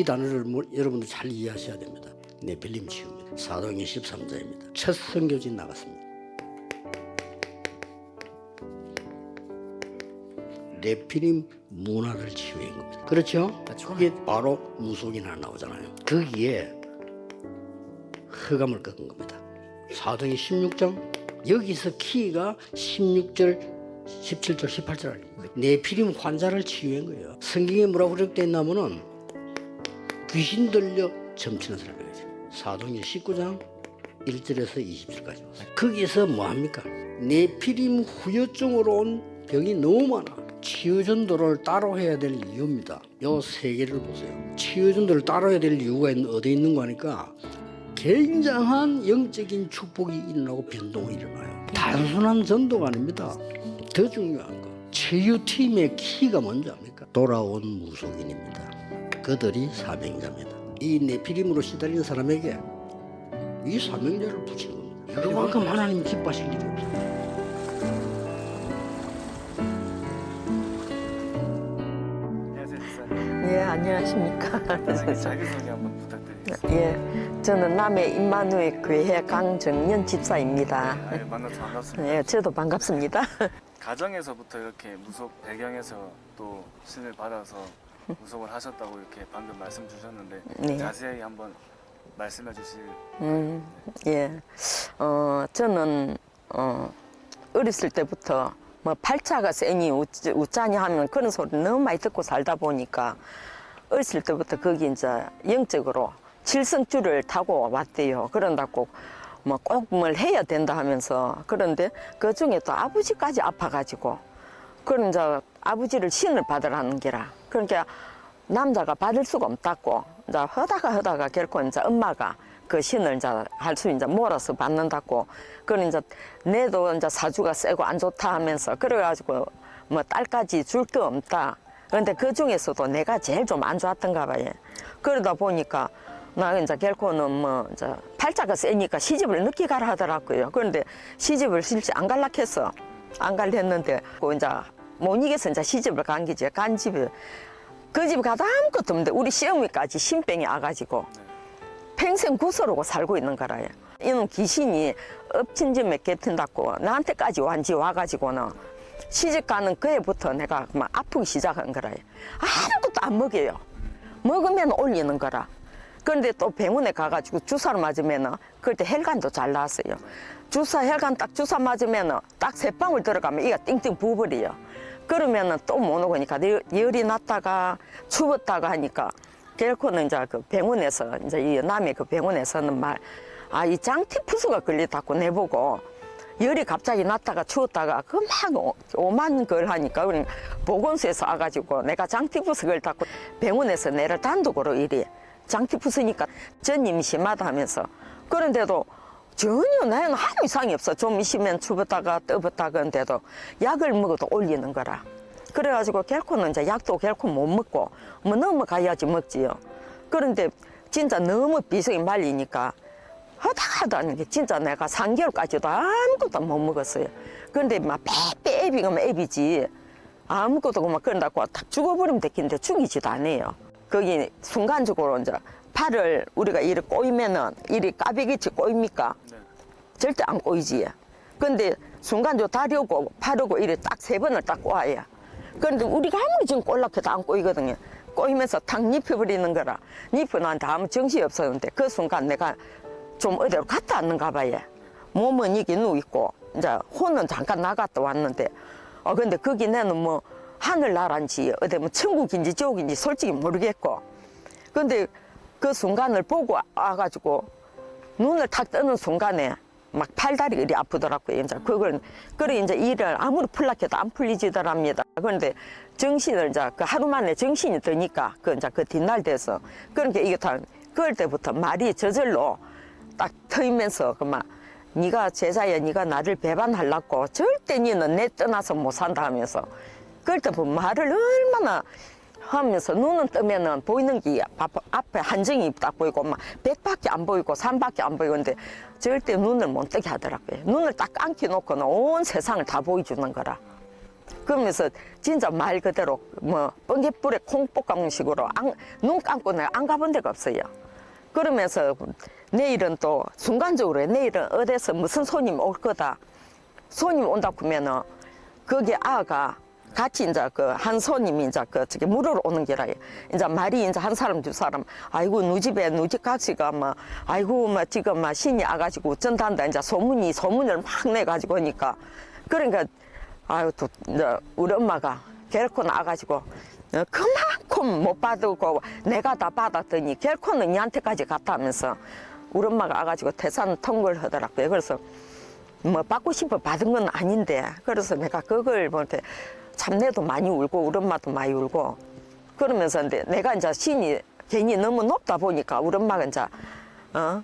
이 단어를 뭐- 여러분들 잘 이해하셔야 됩니다. 네필림 치유입니다. 사도행전 13자입니다. 첫 선교진 나갔습니다. 네필림 문화를 치유한 겁니다. 그렇죠? 그게 바로 무속인 하나 나오잖아요. 거기에 흑암을 꺾은 겁니다. 사도행 16장 여기서 키가 16절 17절 18절 아닙니까? 네피림 환자를 치유한 거예요. 성경에 뭐라고 기록되어 있냐면은 귀신 들려 점치는 사람이죠. 사도행 19장 1절에서 20절까지 거기서 뭐 합니까? 네피림 후유증으로 온 병이 너무 많아. 치유 전도를 따로 해야 될 이유입니다. 요 세 개를 보세요. 치유 전도를 따로 해야 될 이유가 있- 어디 있는 거 하니까 굉장한 영적인 축복이 일어나고 변동이 일어나요. 단순한 전도가 아닙니다. 더 중요한 거. 치유팀의 키가 뭔지 압니까? 돌아온 무속인입니다. 그들이 사명자입니다. 이 네피림으로 시달린 사람에게 이 사명자를 붙이는 겁니다. 그만큼 하나님 기뻐하실 일이 집사님. 예, 안녕하십니까. 자기소개 한번 부탁드리겠습니다. 예, 저는 남해 임마누엘 교회 강정년 집사입니다. 네, 만나서 반갑습니다. 예, 저도 반갑습니다. 가정에서부터 이렇게 무속 배경에서 또 신을 받아서 무속을 하셨다고 이렇게 방금 말씀 주셨는데 네. 자세히 한번 말씀해 주실 음, 예. 어, 저는, 어, 어렸을 때부터 뭐 팔자가 세니 우짜- 우짜니 하면 그런 소리 너무 많이 듣고 살다 보니까 어렸을 때부터 거기 이제 영적으로 칠성줄을 타고 왔대요. 그런다고 뭐 꼭 뭘 해야 된다 하면서 그런데 그 중에 또 아버지까지 아파가지고 그럼 이제 아버지를 신을 받으라는 게라. 그러니까 남자가 받을 수가 없다고 이제 하다가 하다가 결코 이제 엄마가 그 신을 이제 할수 이제 몰아서 받는다고. 그런 이제 내도 이제 사주가 세고 안 좋다 하면서 그래가지고 뭐 딸까지 줄 게 없다. 그런데 그 중에서도 내가 제일 좀 안 좋았던가 봐요. 그러다 보니까 나 이제 결코는 뭐 이제 팔자가 세니까 시집을 늦게 가라 하더라고요. 그런데 시집을 실제 안 갈라 했어. 안 갈려 했는데 그 이제 못 이겨서 이제 시집을 간 기지. 간 집에 그집 가도 아무것도 없는데 우리 시어미까지 신병이 와가지고 평생 구설하고 살고 있는 거라요. 이놈 귀신이 엎친지 몇개 튼다고 나한테까지 완지 와가지고는 시집 가는 그 해부터 내가 막 아프기 시작한 거라요. 아무것도 안 먹여요. 먹으면 올리는 거라. 그런데 또 병원에 가가지고 주사를 맞으면은 그때 혈관도 잘 나왔어요. 주사 혈관 딱 주사 맞으면은 딱 세 방울 들어가면 이가 띵띵 부어버려요. 그러면은 또 못 오니까 열- 열이 났다가 추웠다가 하니까 결코는 이제 그 병원에서 이제 이 남의 그 병원에서는 말 아 이 장티푸스가 걸리다고 내보고 열이 갑자기 났다가 추웠다가 그 막 오만 걸 하니까 우리 보건소에서 와가지고 내가 장티푸스 걸다고 병원에서 내를 단독으로 이리 장티푸스니까 전임이 심하다 하면서 그런데도 전혀 나는 아무 이상이 없어 좀 있으면 추웠다가 떠봤다가 그런데도 약을 먹어도 올리는 거라 그래가지고 결코는 이제 약도 결코 못 먹고 뭐 넘어가야지 먹지요 그런데 진짜 너무 비석이 말리니까 하다가 하다는 게 진짜 내가 3개월까지도 아무것도 못 먹었어요. 그런데 막 빼빼 애비가 애비지. 아무것도 막 그런다고 딱 죽어버리면 됐긴데 죽이지도 않아요. 거기 순간적으로 이제 팔을 우리가 이렇게 꼬이면은 이리 까베기치 꼬입니까? 네. 절대 안 꼬이지. 근데 순간적으로 다리 오고 팔하고 이래 딱 세 번을 딱 꼬아야. 그런데 우리가 아무리 지금 꼴락해도 안 꼬이거든요. 꼬이면서 탁 눕혀버리는 거라. 눕혀 나한테 아무 정신이 없었는데 그 순간 내가 좀 어디로 갔다 왔는가 봐요. 몸은 이게 누있고 이제 혼은 잠깐 나갔다 왔는데 어 근데 거기 내는 뭐 하늘나라인지 어디 뭐 천국인지 지옥인지 솔직히 모르겠고 근데 그 순간을 보고 와가지고 눈을 탁 뜨는 순간에 막 팔다리 이리 아프더라고요. 이제 그걸 그래 이제 일을 아무리 풀락해도 안 풀리지더랍니다. 그런데 정신을 이제 그 하루 만에 정신이 드니까 그 이제 그 뒷날 돼서 그러니까 이게 다 그럴 때부터 말이 저절로 딱 트이면서 그막 네가 제자야 네가 나를 배반하려고 절대 니는 내 떠나서 못 산다 하면서 그럴 때 보면 말을 얼마나 하면서 눈은 뜨면은 보이는 게 앞- 앞에 한정이 딱 보이고 막 백밖에 안 보이고 산밖에 안 보이는데 절대 눈을 못 뜨게 하더라고요. 눈을 딱 감기 놓고는 온 세상을 다 보여주는 거라. 그러면서 진짜 말 그대로 뭐 뻥개불에 콩볶음식으로 안, 눈 감고 내가 안 가본 데가 없어요. 그러면서 내일은 또 순간적으로 내일은 어디서 무슨 손님 올 거다. 손님 온다 그러면은 거기 아가 같이 이제 그 한 손님이 이제 그 저기 물으러 오는 게라 이제 말이 이제 한 사람 두 사람 아이고 누 집에 누집 가치가 뭐 아이고 뭐 지금 막 신이 와가지고 어쩐단다 이제 소문이 소문을 막 내가지고 오니까 그러니까 아유 또 이제 우리 엄마가 결코 나가지고 어, 그만큼 못 받고 내가 다 받았더니 결코는 니한테까지 갔다면서 우리 엄마가 와가지고 태산 통보를 하더라고요. 그래서 뭐 받고 싶어 받은 건 아닌데 그래서 내가 그걸 뭐 이렇게 참내도 많이 울고 우리 엄마도 많이 울고 그러면서 근데 내가 이제 신이 괜히 너무 높다 보니까 우리 엄마가 이제 어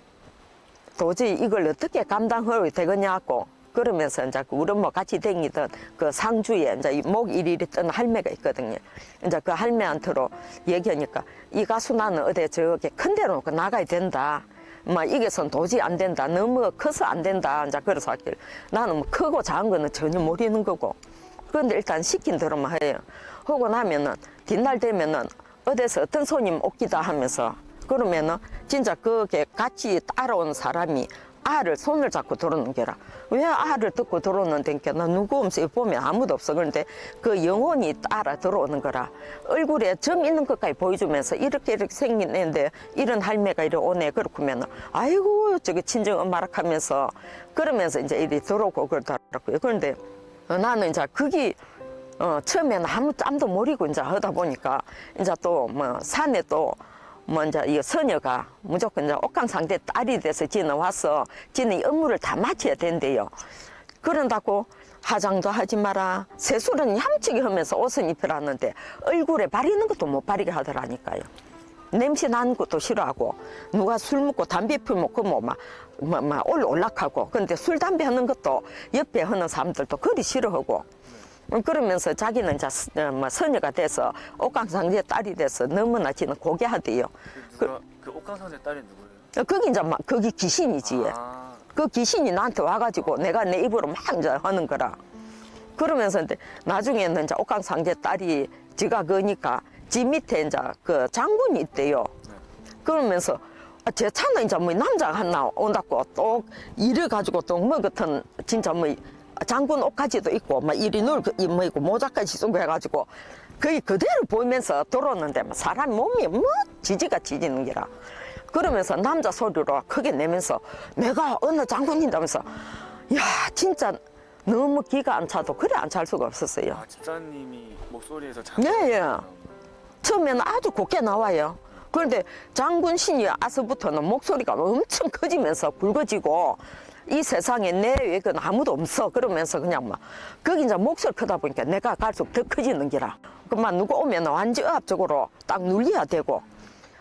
도저히 이걸 어떻게 감당하고 되겠냐고 그러면서 이제 그 우리 엄마 같이 다니던 그 상주에 이제 이목 일일이 뜬 할매가 있거든요. 이제 그 할매한테로 얘기하니까 이 가수 나는 어디 저기 큰 데로 놓고 나가야 된다. 뭐 이게선 도저히 안 된다. 너무 커서 안 된다. 이제 그래서 하길 나는 뭐 크고 작은 거는 전혀 모르는 거고. 그런데 일단 시킨 대로만 해요. 하고 나면은 뒷날 되면은 어디서 어떤 손님 오기다 하면서 그러면은 진짜 그게 같이 따라온 사람이 알을 손을 잡고 들어오는 게라. 왜 알을 듣고 들어오는데 나 누구 없이 보면 아무도 없어. 그런데 그 영혼이 따라 들어오는 거라. 얼굴에 점 있는 것까지 보여주면서 이렇게 이렇게 생긴 애인데 이런 할매가 이리 오네. 그렇구면 아이고 저기 친정 엄마라 하면서 그러면서 이제 이리 들어오고 그러더라고요. 그런데 어, 나는 이제 그게 어, 처음에는 아무 짬도 모르고 이제 하다 보니까 이제 또 뭐 산에 또뭐 이제 이 서녀가 무조건 이제 옥강상대 딸이 돼서 지는 와서 지는 이 업무를 다 마쳐야 된대요. 그런다고 화장도 하지 마라. 세수는 얌치게 하면서 옷은 입혀놨는데 얼굴에 바르는 것도 못 바르게 하더라니까요. 냄새 나는 것도 싫어하고 누가 술 먹고 담배 피우면 그뭐막 뭐, 막올 올락하고 근데 술 담배 하는 것도 옆에 하는 사람들도 그리 싫어하고 음, 그러면서 자기는 스- 어, 뭐 서녀가 돼서 옥강상제 딸이 돼서 너무나 지는 고개하대요. 그 누가 그 옥강상제 딸이 누구예요? 어, 거기 이제 막 거기 귀신이지. 아, 그 귀신이 나한테 와가지고 내가 내 입으로 막 이제 하는 거라. 그러면서 이제 나중에는 이제 옥강상제 딸이 지가 그니까 지 밑에 이제 그 장군이 있대요. 그러면서 아, 제 차는 이제 뭐 남자가 하나 온다고 또 이래 가지고 또뭐 같은 진짜 뭐 장군 옷까지도 있고 막 이리 눌뭐 있고 모자까지 쓰고 해가지고 거의 그대로 보이면서 들어오는데 막 사람 몸이 뭐 지지가 지지는 게라. 그러면서 남자 소리로 크게 내면서 내가 어느 장군인다면서 야 진짜 너무 기가 안 차도 그래 안 찰 수가 없었어요. 아 집사님이 목소리에서 잘 네, 예. 처음에는 아주 곱게 나와요. 그런데 장군 신이 와서부터는 목소리가 엄청 커지면서 굵어지고 이 세상에 내 외에는 아무도 없어 그러면서 그냥 막 거기 이제 목소리 크다 보니까 내가 갈수록 더 커지는 기라. 그만 누구 오면 완전 앞쪽으로 딱 눌려야 되고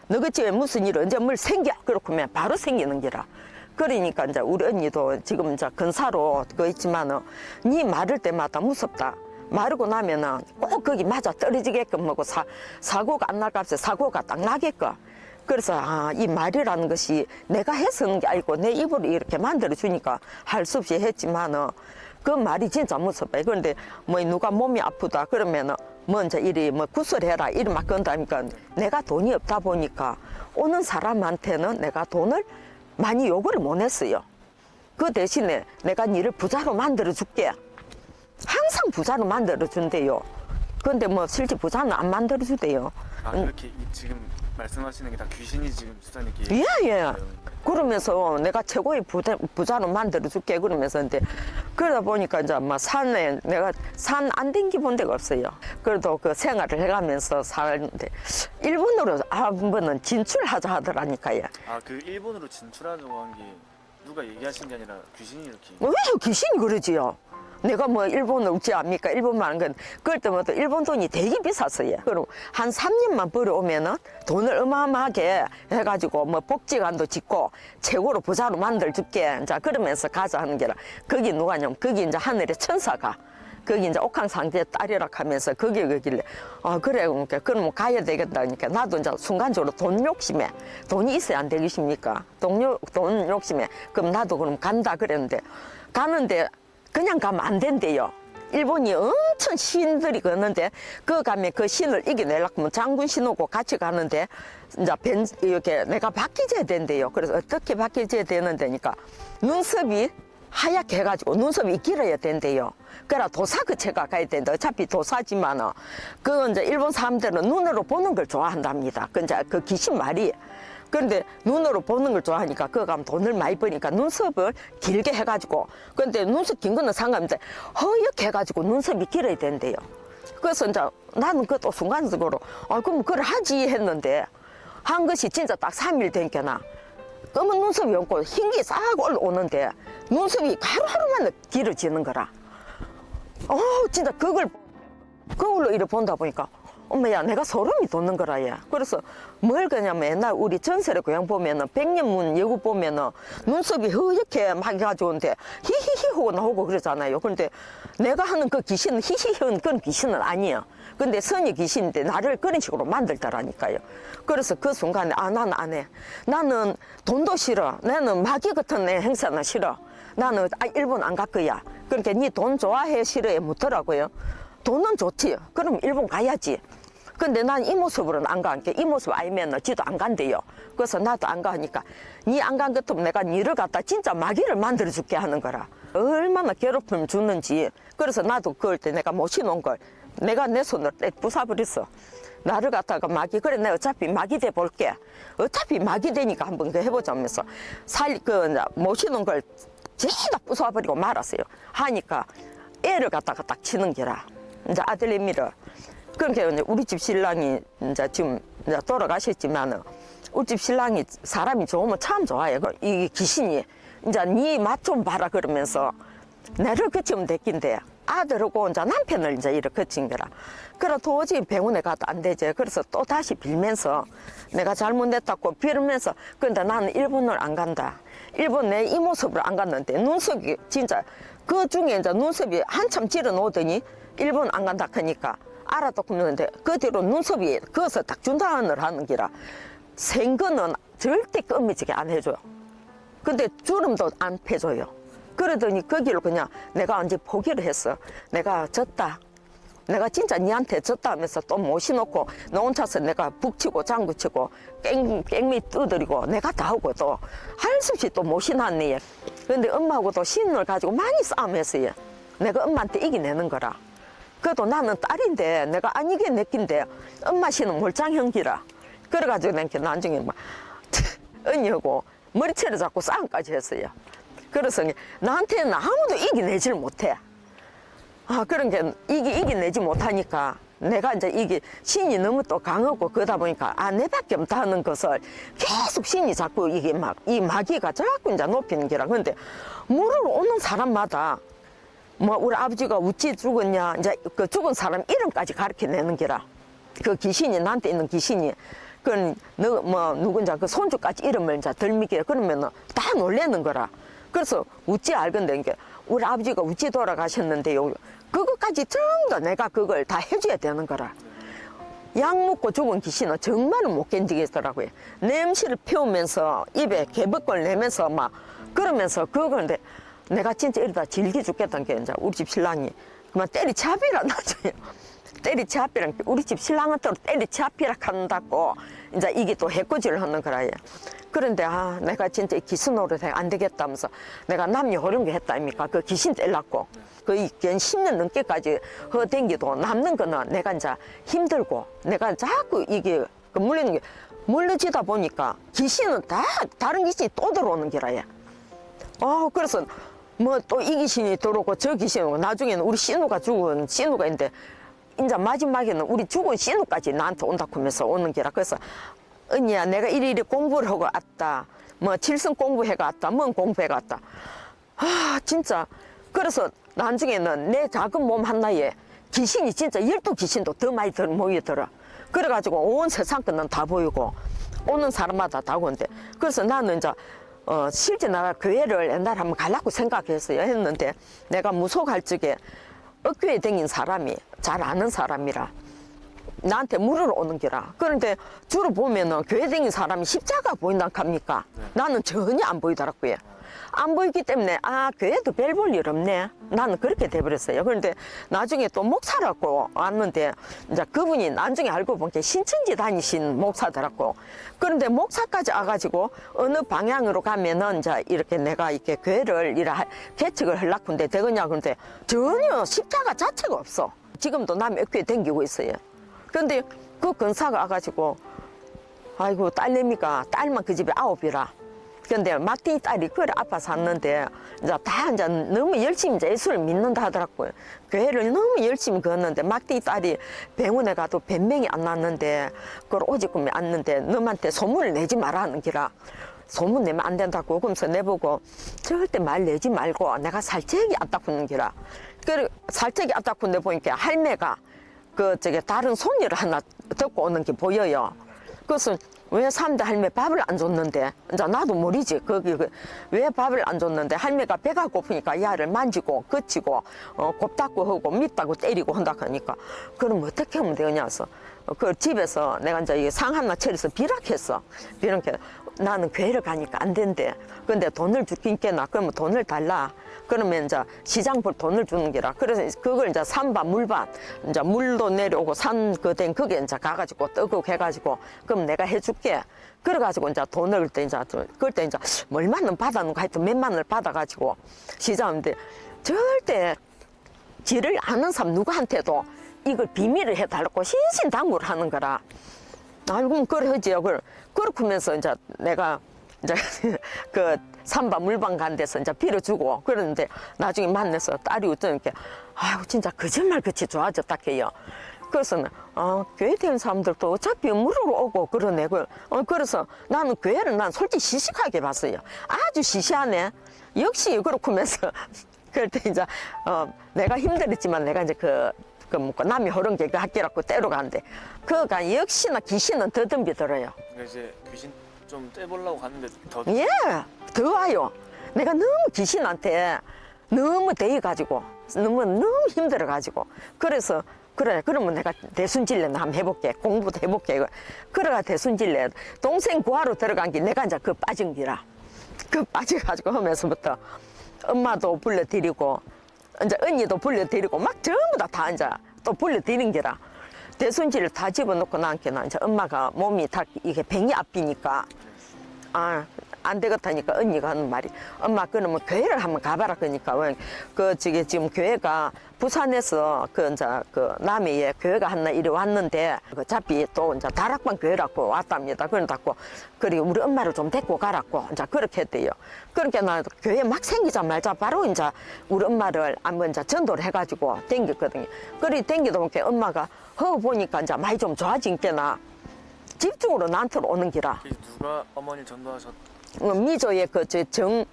너희 집에 무슨 일 언제 뭘 생겨 그렇구면 바로 생기는 기라. 그러니까 이제 우리 언니도 지금 이제 근사로 그 있지만은 네 말을 때마다 무섭다. 마르고 나면은 꼭 거기 맞아 떨어지게끔 뭐고 사, 사고가 안 날 값에 사고가 딱 나게끔. 그래서 아, 이 말이라는 것이 내가 해서는 게 아니고 내 입으로 이렇게 만들어 주니까 할 수 없이 했지만은 그 말이 진짜 무섭다. 그런데 뭐 누가 몸이 아프다 그러면은 먼저 이리 뭐 구슬해라 이리 막 건다니까 내가 돈이 없다 보니까 오는 사람한테는 내가 돈을 많이 요구를 못 했어요. 그 대신에 내가 니를 부자로 만들어 줄게. 항상 부자로 만들어 준대요. 근데 뭐 실제 부자는 안 만들어 주대요. 아 그렇게 이- 지금 말씀하시는 게 다 귀신이 지금 집사님께 예, 예. 그러면서 내가 최고의 부자, 부자로 만들어 줄게 그러면서 이제 그러다 보니까 이제 막 산에 내가 산 안 댕기 본 데가 없어요. 그래도 그 생활을 해가면서 사는데 일본으로 한 번은 진출하자 하더라니까요. 아그 일본으로 진출하려고 한 게 누가 얘기하신 게 아니라 귀신이 이렇게 왜 귀신이 그러지요? 내가 뭐 일본을 웃지 않습니까? 일본만 하는 건 그럴 때마다 일본 돈이 되게 비쌌어요. 그럼 한 3년만 벌어오면은 돈을 어마어마하게 해가지고 뭐 복지관도 짓고 최고로 부자로 만들어줄게. 자 그러면서 가자 하는 게라. 거기 누가냐면 거기 이제 하늘의 천사가 거기 이제 옥황상제 딸이라 하면서 거기 거길래 아 그래 그러니까 그럼 가야 되겠다니까 나도 이제 순간적으로 돈 욕심에 돈이 있어야 안 되겠습니까 돈, 욕- 돈 욕심에 그럼 나도 그럼 간다 그랬는데 가는데 그냥 가면 안 된대요 일본이 엄청 신들이 걷는데 그 가면 그 신을 이겨내려고 하면 장군 신하고 같이 가는데 이제 벤 이렇게 내가 바뀌어야 된대요. 그래서 어떻게 바뀌어야 되는데니까 눈썹이 하얗게 해가지고 눈썹이 길어야 된대요. 그래 도사 그체가 가야 된다. 어차피 도사지만은 그 이제 일본 사람들은 눈으로 보는 걸 좋아한답니다. 그 이제 그 귀신 말이. 그런데 눈으로 보는 걸 좋아하니까 그거 가면 돈을 많이 버니까 눈썹을 길게 해가지고 근데 눈썹 긴 거는 상관없는데 허옇게 해가지고 눈썹이 길어야 된대요. 그래서 이제 나는 그것도 순간적으로 아 그럼 그걸 하지 했는데 한 것이 진짜 딱 3일 된게나 검은 눈썹이 없고 흰 게 싹 올라오는데 눈썹이 하루하루만 길어지는 거라. 어 진짜 그걸 그걸로 이래 본다 보니까 엄마야 내가 소름이 돋는 거라 얘 그래서 뭘 그냐면 옛날 우리 전설의 고향 보면은 백년문 여구 보면은 눈썹이 허옇게 막 해가지고인데 히히히 하고 나오고 그러잖아요. 그런데 내가 하는 그 귀신은 히히히한 그런 귀신은 아니에요. 근데 선의 귀신인데 나를 그런 식으로 만들더라니까요. 그래서 그 순간에 아 나는 안 해. 나는 돈도 싫어. 나는 마귀 같은 애 행사는 싫어. 나는 아 일본 안 갈 거야. 그러니까 니 돈 좋아해 싫어해 묻더라고요. 돈은 좋지. 그럼 일본 가야지. 근데 난 이 모습으로는 안 가니까 이 모습 알면 지도 안 간대요. 그래서 나도 안 가니까 니 안 간 것도 내가 니를 갖다 진짜 마귀를 만들어 줄게 하는 거라. 얼마나 괴롭힘 주는지. 그래서 나도 그럴 때 내가 모시놓은 걸 내가 내 손으로 떼 부숴버렸어. 나를 갖다가 마귀 그래 내가 어차피 마귀 돼 볼게. 어차피 마귀 되니까 한번 그 해보자면서 살그 모시놓은 걸 죄다 부숴버리고 말았어요. 하니까 애를 갖다가 딱 치는 게라. 이제 아들내미를. 그러니까 이제 우리 집 신랑이 이제 지금 이제 돌아가셨지만은 우리 집 신랑이 사람이 좋으면 참 좋아요. 그이 귀신이 이제 네 맛 좀 봐라 그러면서 나를 그치면 됐긴데 아들하고 이제 남편을 이제 이렇게 그친 거라. 그래 도저히 병원에 가도 안 되지. 그래서 또 다시 빌면서 내가 잘못했다고 빌면서 근데 나는 일본을 안 간다. 일본 내 이 모습으로 안 갔는데 눈썹이 진짜 그 중에 이제 눈썹이 한참 질어 놓더니 일본 안 간다 하니까 알아도 그러는데 그 뒤로 눈썹이 그어서 딱 준다을 하는 기라 생거는 절대 껌미지게 안 해줘요. 근데 주름도 안 패줘요. 그러더니 거기로 그냥 내가 언제 포기를 했어. 내가 졌다. 내가 진짜 니한테 졌다 하면서 또 모셔놓고 너 혼자서 내가 북치고 장구치고 깽, 깽미 두드리고 내가 다 하고 또 할 수 없이 또 모셔놨네. 근데 엄마하고도 신을 가지고 많이 싸움했어요. 내가 엄마한테 이겨내는 거라. 그래도 나는 딸인데 내가 안 이겨냈긴데 엄마 신은 몰장형기라. 그래가지고 내가 나중에 막 언니하고 머리채를 잡고 싸움까지 했어요. 그래서 나한테는 아무도 이겨내질 못해. 아, 그런 게 이게 이겨내지 못하니까 내가 이제 이게 신이 너무 또 강하고 그러다 보니까 아, 내밖에 없다 하는 것을 계속 신이 자꾸 이게 막, 이 마귀가 자꾸 이제 높이는 게라. 근데 물을 오는 사람마다 뭐 우리 아버지가 어찌 죽었냐 이제 그 죽은 사람 이름까지 가르쳐 내는 게라. 그 귀신이 나한테 있는 귀신이 그너뭐 누군지 그 손주까지 이름을 이제 덜미게 그러면은 다 놀래는 거라. 그래서 우찌 알건데 이게 우리 아버지가 우찌 돌아가셨는데요. 그것까지 전부 내가 그걸 다 해줘야 되는 거라. 약 먹고 죽은 귀신은 정말 못 견디겠더라고요. 냄새를 피우면서 입에 개벅걸 내면서 막 그러면서 그건데 내가 진짜 이러다 질기 죽겠다는 게 이제 우리 집 신랑이 그만 때리잡이라 나중에 때리잡이란 게 우리 집 신랑은 또 때리잡이라 한다고 이제 이게 또 해코지를 하는 거라요. 그런데 아 내가 진짜 이 귀신 노릇 안 되겠다면서 내가 남녀 호령게 했다 아닙니까? 그 귀신 떼려고 거의 한 10년 넘게까지 허댕기도 남는 거는 내가 이제 힘들고 내가 자꾸 이게 그 물리는 게 물려지다 보니까 귀신은 다 다른 귀신이 또 들어오는 게라요. 아 그래서 뭐 또 이 귀신이 들어오고 저 귀신이 오고 나중에는 우리 신우가 죽은 신우가 있는데 이제 마지막에는 우리 죽은 신우까지 나한테 온다고 하면서 오는 게라. 그래서 언니야 내가 이리 이리 공부를 하고 왔다. 뭐 칠성 공부해가 왔다. 뭔 공부해가 왔다. 아 진짜. 그래서 나중에는 내 작은 몸 하나에 귀신이 진짜 열두 귀신도 더 많이 들 모이더라. 그래가지고 온 세상 거는 다 보이고 오는 사람마다 다 오는데. 그래서 나는 이제 어, 실제 내가 교회를 옛날에 한번 가려고 생각했어요. 했는데 내가 무속할 적에 억교에 댕긴 사람이 잘 아는 사람이라 나한테 물으러 오는 기라. 그런데 주로 보면은 교회 댕긴 사람이 십자가 보인다 합니까? 나는 전혀 안 보이더라고요. 안 보이기 때문에 아 교회도 별 볼 일 없네. 나는 그렇게 돼버렸어요. 그런데 나중에 또 목사라고 왔는데 이제 그분이 나중에 알고 본게 신천지 다니신 목사더라고. 그런데 목사까지 와가지고 어느 방향으로 가면은 이제 이렇게 내가 이렇게 교회를 이라 개척을 하는데 되겠냐 그런데 전혀 십자가 자체가 없어. 지금도 남의 교회 댕기고 있어요. 그런데 그 근사가 와가지고 아이고 딸내미가 딸만 그 집에 아홉이라. 근데 막둥이 딸이 그걸 아파 샀는데 이제 다 이제 너무 열심히 이제 예수를 믿는다 하더라고요. 교회를 너무 열심히 걷는데 막둥이 딸이 병원에 가도 변명이 안 났는데 그걸 오직금이 왔는데 너한테 소문을 내지 마라 하는 기라. 소문 내면 안 된다고 그러면서 내보고 절대 말 내지 말고 내가 살짝이 안닦는 기라. 그 살짝이 안닦는 보니까 할매가 그 저기 다른 손님을 하나 듣고 오는 게 보여요. 그것은 왜 삼대 할매 밥을 안 줬는데? 이제 나도 모르지. 거기 그, 왜 밥을 안 줬는데? 할매가 배가 고프니까 야를 만지고 그치고 어, 곱다고 하고 밑다고 때리고 한다 하니까 그럼 어떻게 하면 되냐서 그 집에서 내가 이제 이상 하나 차려서 비락했어. 비락해. 나는 교회를 가니까 안 된대. 근데 돈을 줄긴께나? 그러면 돈을 달라. 그러면 이제 시장 볼 돈을 주는 게라. 그래서 그걸 이제 산반 물반 이제 물도 내려오고 산 그된 그게 이제 가가지고 뜨고 해가지고 그럼 내가 해 줄게 그래가지고 이제 돈을 그때 이제 좀- 그때 이제 뭐 얼마는 받았는가 하여튼 몇만 원을 받아가지고 시장인데 절대 지를 아는 사람 누구한테도 이걸 비밀을 해달라고 신신당부를 하는 거라. 알고 그래 하지요. 그걸 그렇게 하면서 이제 내가 이제 그 삼바 물방 간 데서 이제 빌어주고 그러는데 나중에 만나서 딸이 어쩌니까 아유 진짜 거짓말 같이 좋아졌다 해요. 그래서 어, 교회 되는 사람들도 어차피 물으러 오고 그러네. 그, 어, 그래서 나는 교회를 난 솔직히 시식하게 봤어요. 아주 시시하네. 역시 그렇고 하면서 그럴 때 이제 어, 내가 힘들었지만 내가 이제 그, 그 뭐고 남이 허른 게그 학교라고 때로 가는데 그가 역시나 귀신은 더듬비더래요. 그러니까 이제 귀신 좀 떼보려고 갔는데 더 예, 더 와요. 내가 너무 귀신한테 너무 대해가지고 너무 너무 힘들어가지고 그래서 그래 그러면 내가 대순질레나 한번 해볼게. 공부도 해볼게 그래가 대순질레. 동생 구하러 들어간 게 내가 이제 그 빠진 기라. 그 빠져가지고 하면서부터 엄마도 불러드리고 이제 언니도 불러드리고 막 전부 다 다 이제 또 불러드린 기라. 대순지를 다 집어넣고 나니까 이제 엄마가 몸이 다 이게 병이 앞이니까 아, 안 되겠다니까 언니가 하는 말이. 엄마 그러면 교회를 한번 가봐라 그러니까. 왜, 그 저기 지금 교회가 부산에서 그 이제 그 남해에 교회가 하나 이리 왔는데 그 어차피 또 이제 다락방 교회라고 왔답니다. 그런다고 그리고 우리 엄마를 좀 데리고 가라고 이제 그렇게 했대요. 그러니까 나 교회 막 생기자마자 바로 이제 우리 엄마를 한번 이제 전도를 해가지고 댕겼거든요. 그리 댕기다 보니까 엄마가 허 보니까 이제 많이 좀 좋아진 게나 집중으로 나한테로 오는 기라. 누가 어머니 전도하셨 어, 미조의 그 저 정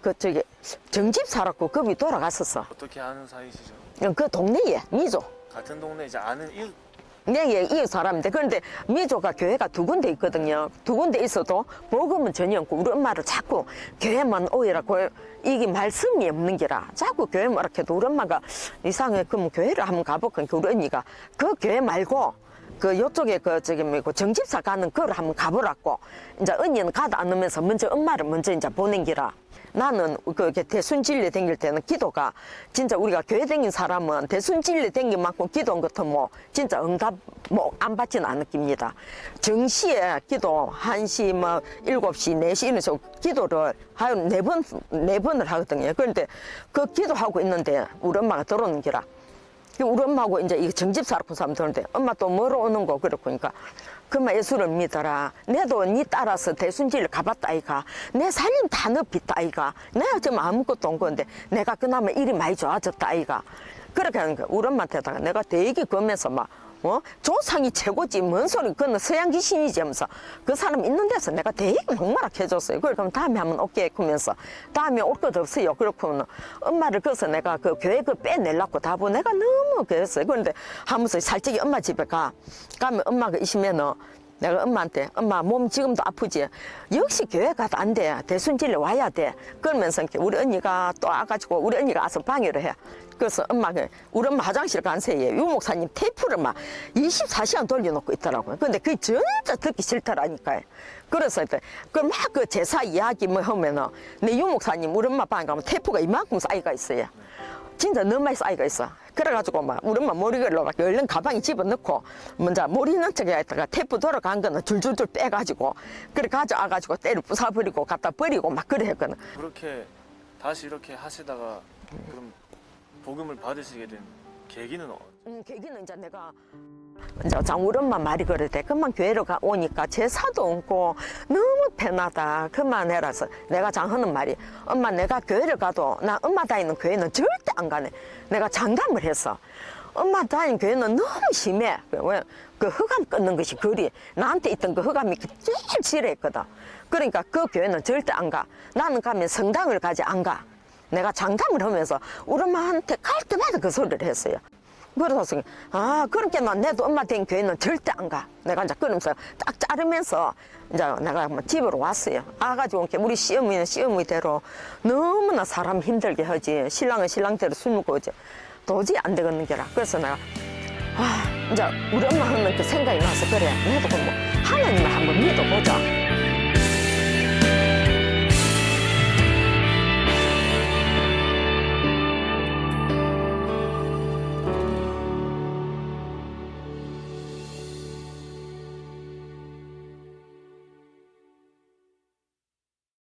그 저기 정집 살았고 그분이 돌아갔었어. 어떻게 아는 사이시죠? 어, 그 동네에 미조. 같은 동네 이제 아는 이웃 네, 예, 이 사람인데 그런데 미조가 교회가 두 군데 있거든요. 두 군데 있어도 복음은 전혀 없고 우리 엄마를 자꾸 교회만 오이라고 이게 말씀이 없는 게라 자꾸 교회 뭐라 해도 우리 엄마가 이상해 그럼 교회를 한번 가볼까 우리 언니가 그 교회 말고 그 요쪽에 그 저기 뭐고 정집사 가는 거를 한번 가보라고 이제 언니는 가다 않으면서 먼저 엄마를 먼저 이제 보낸 기라 나는 그 대순진리 댕길 때는 기도가 진짜 우리가 교회 댕긴 사람은 대순진리 댕긴 만큼 기도한 것도 뭐 진짜 응답 뭐 안 받지는 않을 겁니다. 정시에 기도 한시뭐 일곱 시 네 시 이런 식으로 기도를 한 네 번, 네 번을 하거든요. 그런데 그 기도하고 있는데 우리 엄마가 들어오는 기라. 그 우리 엄마하고 이제 이 정집 살고 사람 들는데 엄마 또 뭐로 오는 거 그렇고 그러니까 그만 예수를 믿어라. 내도 네 따라서 대순지를 가봤다 아이가. 내 살림 다 늪있다 아이가. 내가 지금 아무것도 온 건데 내가 그나마 일이 많이 좋아졌다 아이가. 그렇게 하는 거야. 우리 엄마한테다가 내가 대기 거면서 막 어? 조상이 최고지. 뭔 소리. 그는 서양 귀신이지 하면서 그 사람 있는 데서 내가 대기 목마락 해줬어요. 그걸 그럼 다음에 한번 올게 하면서. 다음에 올 것 없어요. 그렇구면 엄마를 그래서 내가 그 교회 그 빼내려고 다보 내가 너무 그랬어요. 그런데 하면서 살짝이 엄마 집에 가. 가면 엄마가 있으면은 내가 엄마한테 엄마 몸 지금도 아프지? 역시 교회 가도 안 돼. 대순질에 와야 돼. 그러면서 우리 언니가 또 와가지고 우리 언니가 와서 방해를 해. 그래서 엄마가 우리 엄마 화장실 간 새에 유 목사님 테이프를 막 24시간 돌려놓고 있더라고요. 근데 그게 진짜 듣기 싫더라니까요. 그래서 그막 그 제사 이야기 뭐 하면은 내 유 목사님 우리 엄마 방 가면 테이프가 이만큼 쌓여가 있어요 진짜 너무 많이 쌓여가 있어. 그래가지고 막 우리 엄마 머리글로 막 얼른 가방에 집어넣고 먼저 머리 넣는 척에 했다가 테이프 돌아간 거는 줄줄줄 빼가지고 그래 가져와가지고 때려 부숴버리고 갖다 버리고 막 그래 했거든. 그렇게 다시 이렇게 하시다가 그럼 복음을 받으시게 된 계기는 어- 음, 계기는 이제 내가 이제 장 우리 엄마 말이 그러대. 그만 교회로 가 오니까 제사도 없고 너무 편하다. 그만 해라서 내가 장하는 말이 엄마 내가 교회를 가도 나 엄마 다니는 교회는 절대 안 가네. 내가 장담을 했어. 엄마 다니는 교회는 너무 심해. 왜? 그 흑암 끊는 것이 그리 나한테 있던 그 흑암이 제일 싫어했거든. 그러니까 그 교회는 절대 안 가. 나는 가면 성당을 가지 안 가. 내가 장담을 하면서 우리 엄마한테 갈 때마다 그 소리를 했어요. 그래서 아 그렇게 난 내도 엄마 된 교회는 절대 안 가. 내가 이제 그러면서 딱 자르면서 이제 내가 뭐 집으로 왔어요. 와가지고 이렇게 우리 시어머니는 시어머니대로 너무나 사람 힘들게 하지. 신랑은 신랑대로 술 먹고 오지. 도저히 안 되겠는 게라. 그래서 내가 아 이제 우리 엄마 하면 그 생각이 나서 그래. 나도 그뭐 하나님을 한번 믿어보자.